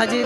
હજી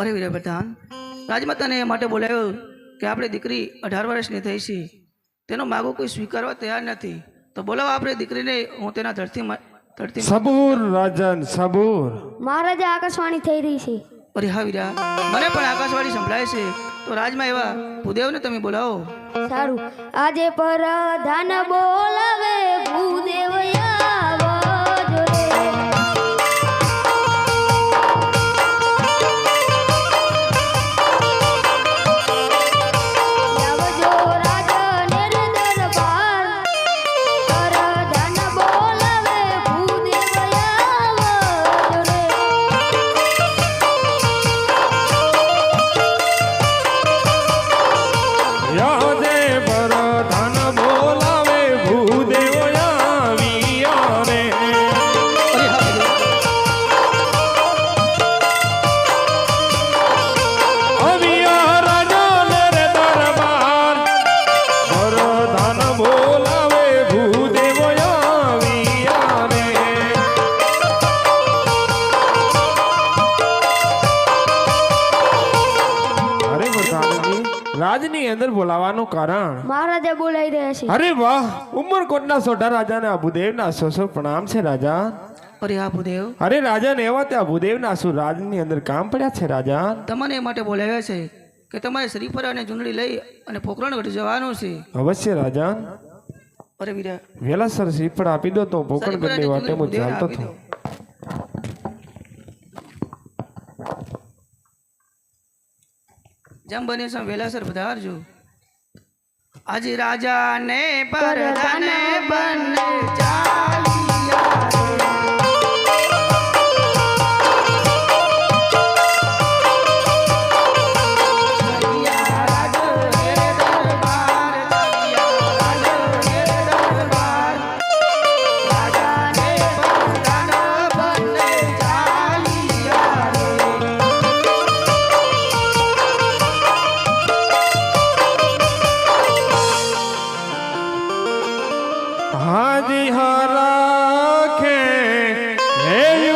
અરે વીર પ્રધાન રાજમાતાને એ માટે બોલાવ્યો કે આપણે દીકરી અઢાર વર્ષની થઈ છે તેનો માગો કોઈ સ્વીકારવા તૈયાર નથી. તો બોલાવો આપણે દીકરીને હું તેના ધરતી ધરતી સબૂર રાજન સબૂર. મહારાજા આકાશવાણી થઈ રહી છે. અરે હા વીરા મને પણ આકાશવાણી સંભળાય છે. તો રાજમાં એવા ભૂદેવને તમે બોલાવો. સારું. આજે પ્રધાન બોલાવે ભૂદેવ અંદર કારણ? મહારાજા બોલાઈ રહ્યા છે. અરે વાહ ઉમરકોટના સોઢા રાજાને આબુદેવના સોસો પ્રણામ છે રાજા. અરે હા ભૂદેવ અરે રાજાને એવા ત્યાં અબુદેવના શું રાજની અંદર કામ પડ્યા છે રાજા? તમને એ માટે બોલાવ્યા છે કે તમારે શ્રીફળ અને ચૂંટણી લઈ અને પોકરણગઢ જવાનું છે. અવશ્ય રાજા. અરે વીરા. વેલાસર શ્રીફળ આપી દો તો પોકણગઢની વાટે હું ચાલતો હતો જેમ બને છે વેલાસર પધારજો. આજે રાજા ને પરધાને બંને. હાજી હરાખે હે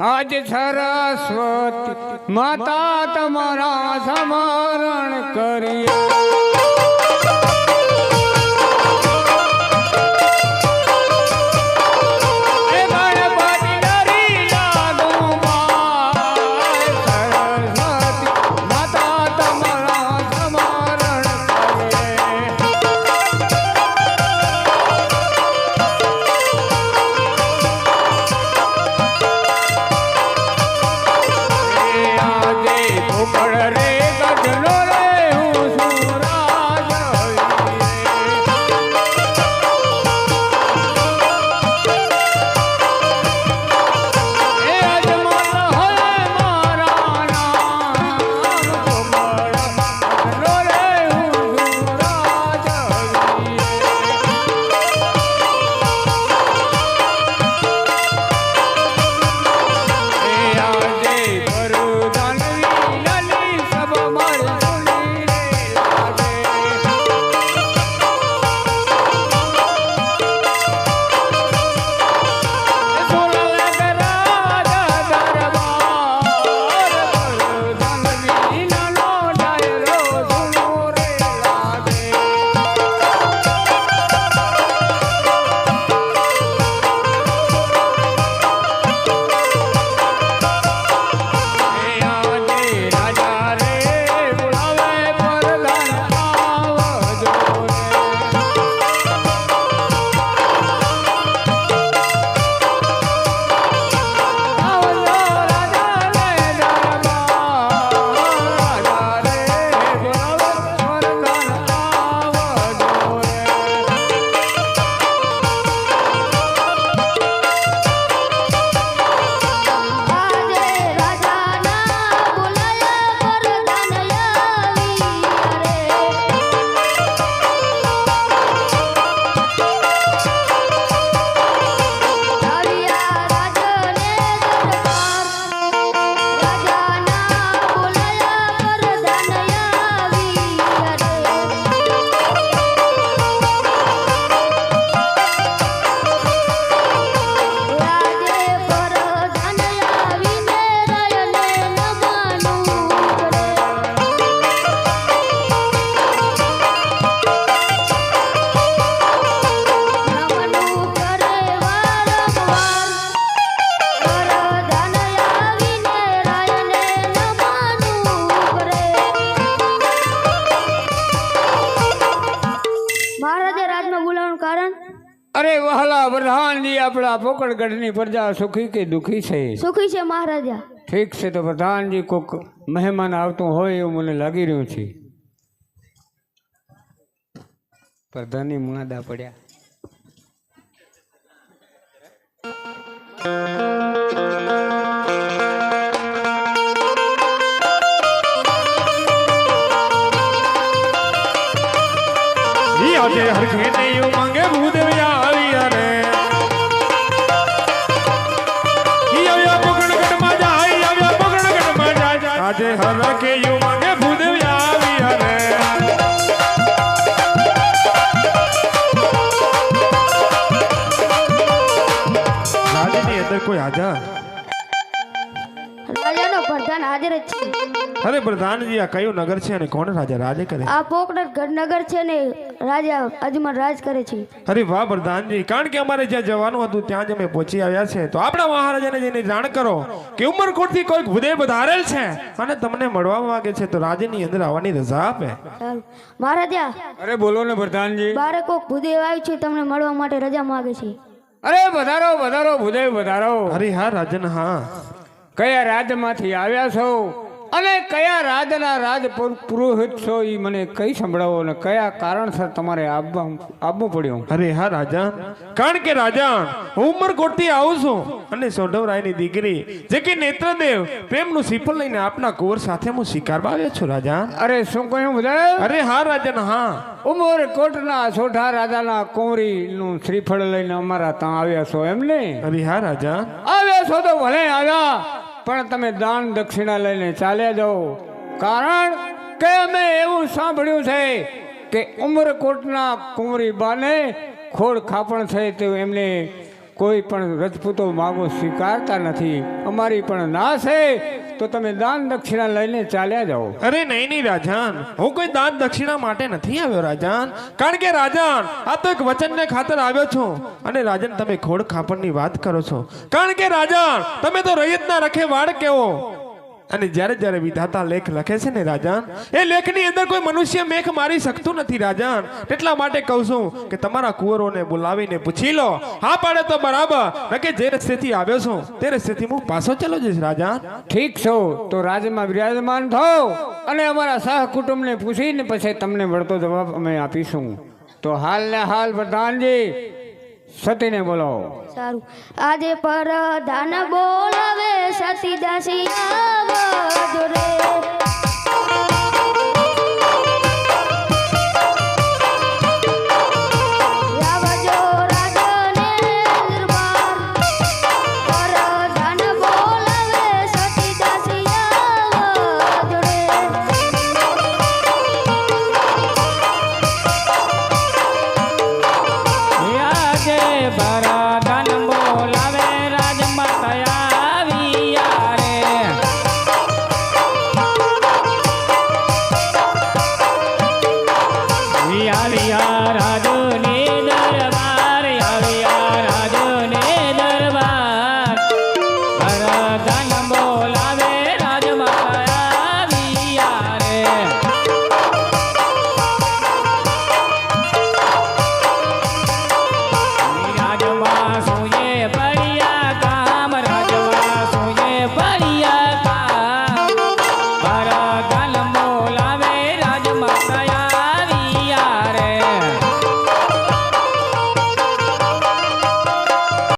આજ સરસ્વતી માતા તમારા સમરણ કરીએ. આપણા પ્રજા સુખી કે દુખી છે? સુખી છે મહારાજા. ઠીક છે તો પ્રધાનજી કોક મહેમાન આવતું હોય એવું મને લાગી રહ્યું છે. પ્રધાનની મુનાદા પડ્યા. હરખે નહીં ઉમંગે ભૂદેવ કોઈ હાજર રાજાનો પ્રધાન હાજર જ છે અરે પ્રધાનજી આ કયું નગર છે અને કોણ રાજા? રાજે કરે આ પોકડર ગઢનગર છે ને રાજા અજમલ રાજ કરે છે. અરે વાહ પ્રધાનજી કારણ કે અમારે જ્યાં જવાનું હતું ત્યાં જ અમે પહોંચી આવ્યા છે. તો આપણા મહારાજાને જઈને જાણ કરો કે ઉમરકોટથી કોઈક ભૂદે વધારેલ છે અને તમને મળવા માંગે છે તો રાજ્યની અંદર આવવાની રજા આપે. મહારાજા અરે બોલો ને પ્રધાનજી. બારે કોઈક ભૂદે આવ્યું છે તમને મળવા માટે રજા માગે છે. અરે વધારો વધારો ભૂદેવ વધારો. અરે હા રાજન હા. કયા રાજ્યમાંથી આવ્યા છો? અને કયા રાજના રાજ પુર- પુરોહિત છો એ મને કઈ સંભળાવો અને કયા કારણસર તમારે આવવા આવવું પડ્યું? અરે હા રાજા. કારણ કે રાજા હું ઉમરકોટથી આવું છું. અને સોઢવરાયની દીકરી જે કે નેત્રદેવ પ્રેમનું શ્રીફળ લઈને આપના કુંવર સાથે હું શિકારમાં આવ્યો છું રાજા. અરે શું કહ્યું બધા અરે હા રાજા હા. ઉમરકોટના સોઢા રાજાના કુંવરીનું શ્રીફળ લઈને અમારા ત્યાં આવ્યા છો નહીં અરે હા રાજા. આવ્યા છો તો ભલે આવ્યા પણ તમે દાન દક્ષિણા લઈને ચાલ્યા જાઓ. કારણ કે અમે એવું સાંભળ્યું છે કે ઉમરકોટના કુંવરી બાને ખોડ ખાપણ છે તે એમને કોઈ પણ રજપૂતો માગો સ્વીકારતા નથી. અમારી પણ ના છે તો તમે દાન દક્ષિણા લઈને ચાલ્યા જાઓ. અરે નહીં નહીં, રાજાન. હું કોઈ દાન દક્ષિણા માટે નથી આવ્યો, રાજાન. કારણ કે, રાજાન, આ તો એક વચનને ખાતર આવ્યો છું. અને રાજન, તમે ખોડ ખાપણની વાત કરો છો. કારણ કે, રાજાન, તમે તો રૈયતના રખે વાડ કેવો. અને જ્યારે જ્યારે વિધાતા લેખ લખે છે ને રાજાન, એ લેખની અંદર કોઈ મનુષ્ય મેખ મારી શકતું નથી રાજાન. એટલા માટે કહું છું કે તમારા કુંવરોને બોલાવીને પૂછી લો. હા પાડે તો બરાબર. કે જે રસ્તેથી આવ્યો છું તે રસ્તેથી હું પાછો ચલો જઈશ રાજાન. ઠીક છો, તો રાજમાં વિરાજમાન થાઓ અને અમારા સહ કુટુંબને પૂછીને પછી તમને વળતો જવાબ અમે આપીશું. તો હાલ ને હાલ, પ્રધાનજી. સતીને બોલાવો સારું. આજે પરધાન બોલાવે સતી દાસી